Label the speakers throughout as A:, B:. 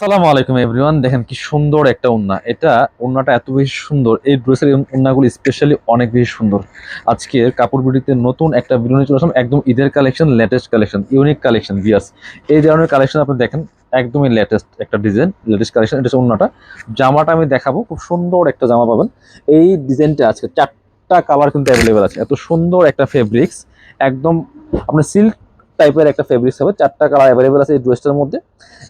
A: আসসালামু আলাইকুম এভরিওয়ান দেখেন কি সুন্দর একটা ওন্না এটা ওন্নাটা এত বেশি সুন্দর। এই ড্রেসের ওন্নাগুলি স্পেশালি অনেক বেশি সুন্দর। আজকে কাপড় বিডিতে নতুন একটা ভিডিও চলে আসলাম। একদম ঈদের collection latest collection unique collection বিয়াস এই ধরনের কালেকশন আপনি দেখেন, একদমই লেটেস্ট একটা ডিজাইন লেটেস্ট কালেকশন এটা হচ্ছে ওন্নাটা জামাটা আমি দেখাবো। খুব সুন্দর একটা জামা পাবেন। এই ডিজাইনটা আজকে চারটা কালার কিন্তু অ্যাভেলেবেল আছে। এত সুন্দর একটা ফেব্রিক্স একদম আপনার সিল্ক টাইপের একটা ফেব্রিক্স হবে, চারটা কালার অ্যাভেলেবেল আছে এই ড্রেসটার মধ্যে।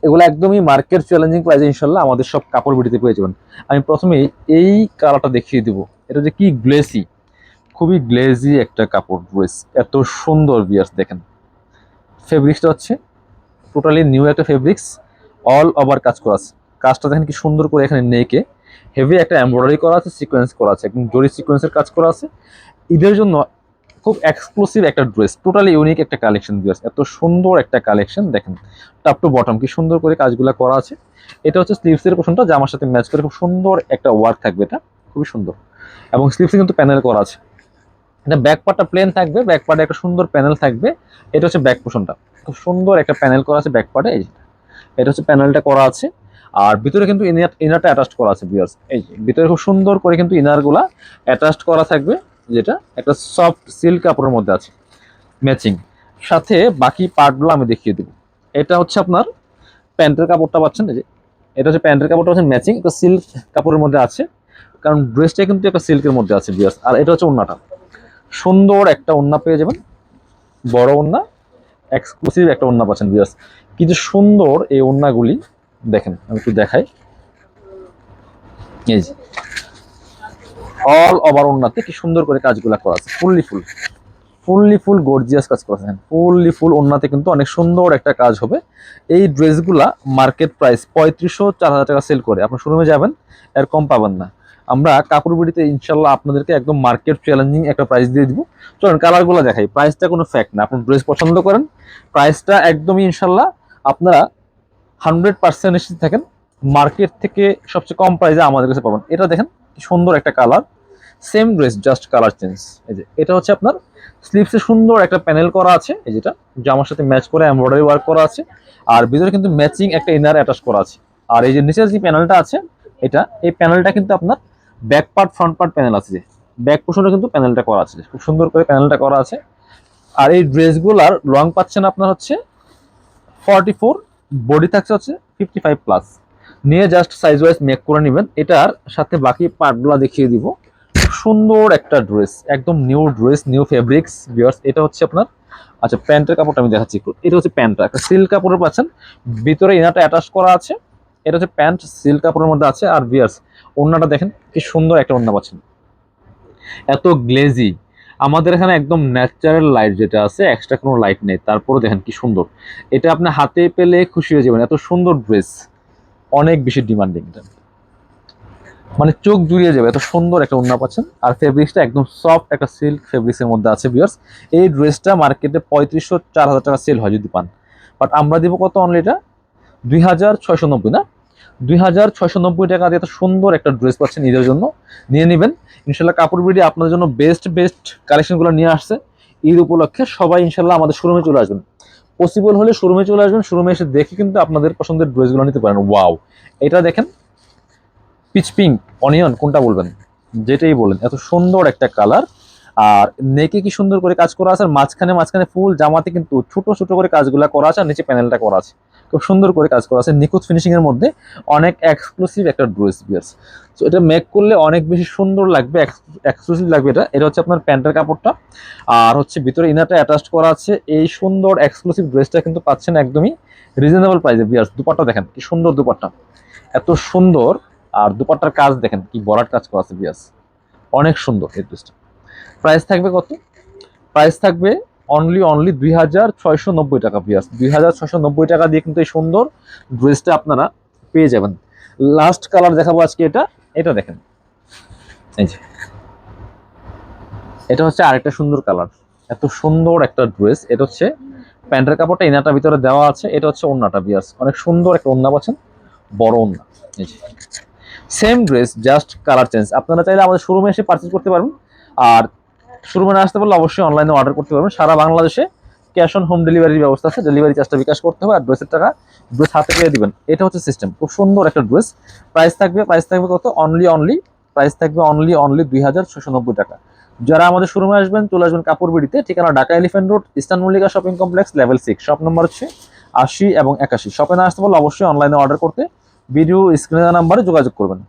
A: এগুলো একদমই মার্কেট চ্যালেঞ্জিং প্রাইসে ইনশাল্লাহ আমাদের সব কাপড় বিটিতে পেয়ে যাবেন। আমি প্রথমে এই কালারটা দেখিয়ে দিব। এটা যে কি গ্লেসি খুবই গ্লেজি একটা কাপড় ড্রেস এত সুন্দর বিয়ার্স দেখেন। ফেব্রিক্সটা হচ্ছে টোটালি নিউ একটা ফেব্রিক্স অল ওভার কাজ করা আছে। কাজটা দেখেন কি সুন্দর করে এখানে নেকে হেভি একটা এমব্রয়ডারি করা আছে সিকোয়েন্স করা আছে, একদম জরি সিকোয়েন্সের কাজ করা আছে। ঈদের জন্য খুব এক্সক্লুসিভ একটা ড্রেস টোটালি ইউনিক একটা কালেকশন বিয়ার্স এত সুন্দর একটা কালেকশন দেখেন টপ টু বটম কি সুন্দর করে কাজগুলো করা আছে। এটা হচ্ছে স্লিভসের পোর্শনটা জামার সাথে ম্যাচ করে খুব সুন্দর একটা ওয়ার্ক থাকবে এটা, খুবই সুন্দর। এবং স্লিভসে কিন্তু প্যানেল করা আছে। এটা ব্যাক পার্টটা প্লেন থাকবে ব্যাক পার্টে একটা সুন্দর প্যানেল থাকবে। এটা হচ্ছে ব্যাক পোর্শনটা খুব সুন্দর একটা প্যানেল করা আছে ব্যাক পার্টে এই এটা হচ্ছে প্যানেলটা করা আছে। আর ভিতরে কিন্তু ইনার ইনারটা অ্যাটাচড করা আছে বিয়ার্স এই ভিতরে খুব সুন্দর করে কিন্তু ইনারগুলা অ্যাটাচড করা থাকবে। যেটা একটা সফট সিল্ক কাপড়ের মধ্যে আছে ম্যাচিং সাথে বাকি পার্টগুলো আমি দেখিয়ে দেবো। এটা হচ্ছে আপনার প্যান্টের কাপড়টা পাচ্ছেন যে এটা হচ্ছে প্যান্টের কাপড়টা হচ্ছে ম্যাচিং একটা সিল্ক কাপড়ের মধ্যে আছে। কারণ ড্রেসটা কিন্তু একটা সিল্কের মধ্যে আছে বিয়াস আর এটা হচ্ছে ওন্নাটা। সুন্দর একটা ওন্না পেয়ে যাবেন। বড় ওন্না এক্সক্লুসিভ একটা ওন্না পাচ্ছেন বিয়াস কি যে সুন্দর এই ওন্নাগুলি। দেখেন, আমি একটু দেখাই। এই যে অল ওভার ওন্নাতে কি সুন্দর করে কাজগুলো করা আছে। Fully full fully full gorgeous কাজ করেছেন ফুললি ফুল ওন্নাতে কিন্তু অনেক সুন্দর একটা কাজ হবে। এই ড্রেসগুলা মার্কেট প্রাইস পঁয়ত্রিশশো চার হাজার টাকা সেল করে। আপনার শোরুমে যাবেন, এর কম পাবেন না। আমরা কাপড় বিড়িতে ইনশাল্লাহ আপনাদেরকে একদম মার্কেট চ্যালেঞ্জিং একটা প্রাইস দিয়ে দিব। চলুন কালারগুলো দেখাই। প্রাইসটা কোনো ফ্যাক্ট না। আপনি ড্রেস পছন্দ করেন প্রাইসটা একদমই ইনশাল্লাহ আপনারা হান্ড্রেড পার্সেন্ট নিশ্চিত থাকেন। মার্কেট থেকে সবচেয়ে কম প্রাইসে আমাদের কাছে পাবেন। এটা দেখেন সুন্দর একটা colour same dress just colour change এই যে, এটা হচ্ছে আপনার স্লিভসে সুন্দর একটা প্যানেল করা আছে, এই যেটা, জামার সাথে ম্যাচ করে এমব্রয়ডারি ওয়ার্ক করা আছে, আর ভিতরে কিন্তু ম্যাচিং একটা ইনার অ্যাটাচ করা আছে। আর এই যে নিচের যে প্যানেলটা আছে, এটা, এই প্যানেলটা কিন্তু আপনার back part front part panel আছে যে ব্যাক পোর্শনে কিন্তু প্যানেলটা করা আছে খুব সুন্দর করে প্যানেলটা করা আছে। আর এই ড্রেসগুলার লং পাচ্ছেন আপনার হচ্ছে ফর্টি ফোর বডি থাকছে হচ্ছে ফিফটি ফাইভ প্লাস নিয়ে জাস্ট সাইজ ওয়াইজ মেক করে নেবেন। এটার সাথে বাকি পার্টগুলো দেখিয়ে দিব। সুন্দর একটা ড্রেস একদম new dress new fabrics viewers এটা হচ্ছে আপনার আচ্ছা প্যান্টের কাপড়টা আমি দেখাচ্ছি একটু। এটা হচ্ছে প্যান্টটা, একটা সিল্ক কাপড়ের পাচ্ছেন। ভিতরে ইনারটা অ্যাটাচ করা আছে। এটা হচ্ছে প্যান্ট সিল্ক কাপড়ের মধ্যে আছে। আর ভিউয়ার্স ওড়নাটা দেখেন, কি সুন্দর একটা ওড়না পাচ্ছেন। এত গ্লেজি আমাদের এখানে একদম ন্যাচারাল লাইট যেটা আছে এক্সট্রা কোনো লাইট নেই। তারপরে দেখেন কি সুন্দর। এটা আপনি হাতে পেলে খুশি হয়ে যাবেন। এত সুন্দর ড্রেস অনেক বেশি ডিমান্ডিং মানে চোখ জুড়িয়ে যাবে, এত সুন্দর একটা ওড়না পাচ্ছেন। আর ফেব্রিক্সটা একদম সফট একটা সিল্ক ফেব্রিক্সের মধ্যে আছে বিয়ার্স এই ড্রেসটা মার্কেটে পঁয়ত্রিশশো চার হাজার টাকা সেল হয় যদি পান। বাট আমরা দিব কত অনলি এটা? দুই হাজার ছয়শো নব্বই, না? দুই হাজার ছয়শো নব্বই টাকা দিয়ে এত সুন্দর একটা ড্রেস পাচ্ছেন ঈদের জন্য। নিয়ে নেবেন। ইনশাল্লাহ কাপড় বিডি আপনাদের জন্য বেস্ট বেস্ট কালেকশনগুলো নিয়ে আসছে। ঈদ উপলক্ষে সবাই ইনশাল্লাহ আমাদের শোরুমে চলে আসবেন। পসিবল হলে শোরুমে চলে আসবেন শোরুমে এসে দেখে কিন্তু আপনাদের পছন্দের ড্রেসগুলো নিতে পারেন। ওয়াও এটা দেখেন পিচ পিঙ্ক অনিয়ন কোনটা বলবেন? যেটাই বলেন, এত সুন্দর একটা কালার আর নেকে কি সুন্দর করে কাজ করা আছে, আর মাঝখানে মাঝখানে ফুল জামাতে কিন্তু ছোট ছোট করে কাজগুলো করা আছে, আর নিচে প্যানেলটা করা আছে। খুব সুন্দর করে কাজ করা আছে। নিখুঁত ফিনিশিং এর মধ্যে অনেক এক্সক্লুসিভ একটা ড্রেস বিয়ার্স তো এটা মেক করলে অনেক বেশি সুন্দর লাগবে এক্সক্লুসিভ লাগবে এটা। এটা হচ্ছে আপনার প্যান্টের কাপড়টা। আর হচ্ছে ভিতরে ইনারটা অ্যাটাচ করা আছে। এই সুন্দর এক্সক্লুসিভ ড্রেসটা কিন্তু পাচ্ছেন একদমই রিজনেবল প্রাইসে বিয়ার্স দুপাট্টা দেখেন, কি সুন্দর দুপাট্টা। এত সুন্দর। আর দুপাট্টার কাজ দেখেন, কি বরাট কাজ করা আছে বিয়াস অনেক সুন্দর এই ড্রেসটা প্রাইস থাকবে কত? প্রাইস থাকবে অনলি অনলি দুই হাজার ছয়শো নব্বই টাকা বিয়াস দুই হাজার ছয়শো নব্বই টাকা দিয়ে কিন্তু এই সুন্দর ড্রেসটা আপনারা পেয়ে যাবেন। লাস্ট কালার দেখাবো আজকে এটা। এটা দেখেন। এই যে। এটা হচ্ছে আরেকটা সুন্দর কালার এত সুন্দর একটা ড্রেস এটা হচ্ছে প্যান্টের কাপড়টা ইনারটার ভিতরে দেওয়া আছে। এটা হচ্ছে ওন্নাটা বিয়াস অনেক সুন্দর একটা ওন্না পাচ্ছেন। বড় ওন্না। এই যে। Same dress just colour change আপনারা চাইলে আমাদের শোরুমে এসে পারচেজ করতে পারবেন। আর শোরুমে আসতে পারলে অবশ্যই অনলাইনে অর্ডার করতে পারবেন। সারা বাংলাদেশে ক্যাশ অন হোম ডেলিভারির ব্যবস্থা আছে। ডেলিভারি চার্জটা বিকাশ করতে হবে আর ড্রেসের টাকা ড্রেস হাতে পেয়ে দিবেন। এটা হচ্ছে সিস্টেম খুব সুন্দর একটা ড্রেস প্রাইস থাকবে প্রাইস থাকবে কত? অনলি অনলি প্রাইস থাকবে অনলি অনলি দুই টাকা। যারা আমাদের শোরুমে আসবেন, চলে আসবেন কাপড় বিড়িতে ঠিকানা Dhaka elephant road eastern Mallika shopping complex level six shop number হচ্ছে আশি এবং একাশি। শপে না আসতে পারলে অবশ্যই অনলাইনে অর্ডার করতে। ভিডিও স্ক্রিনের নাম্বারে যোগাযোগ করবেন।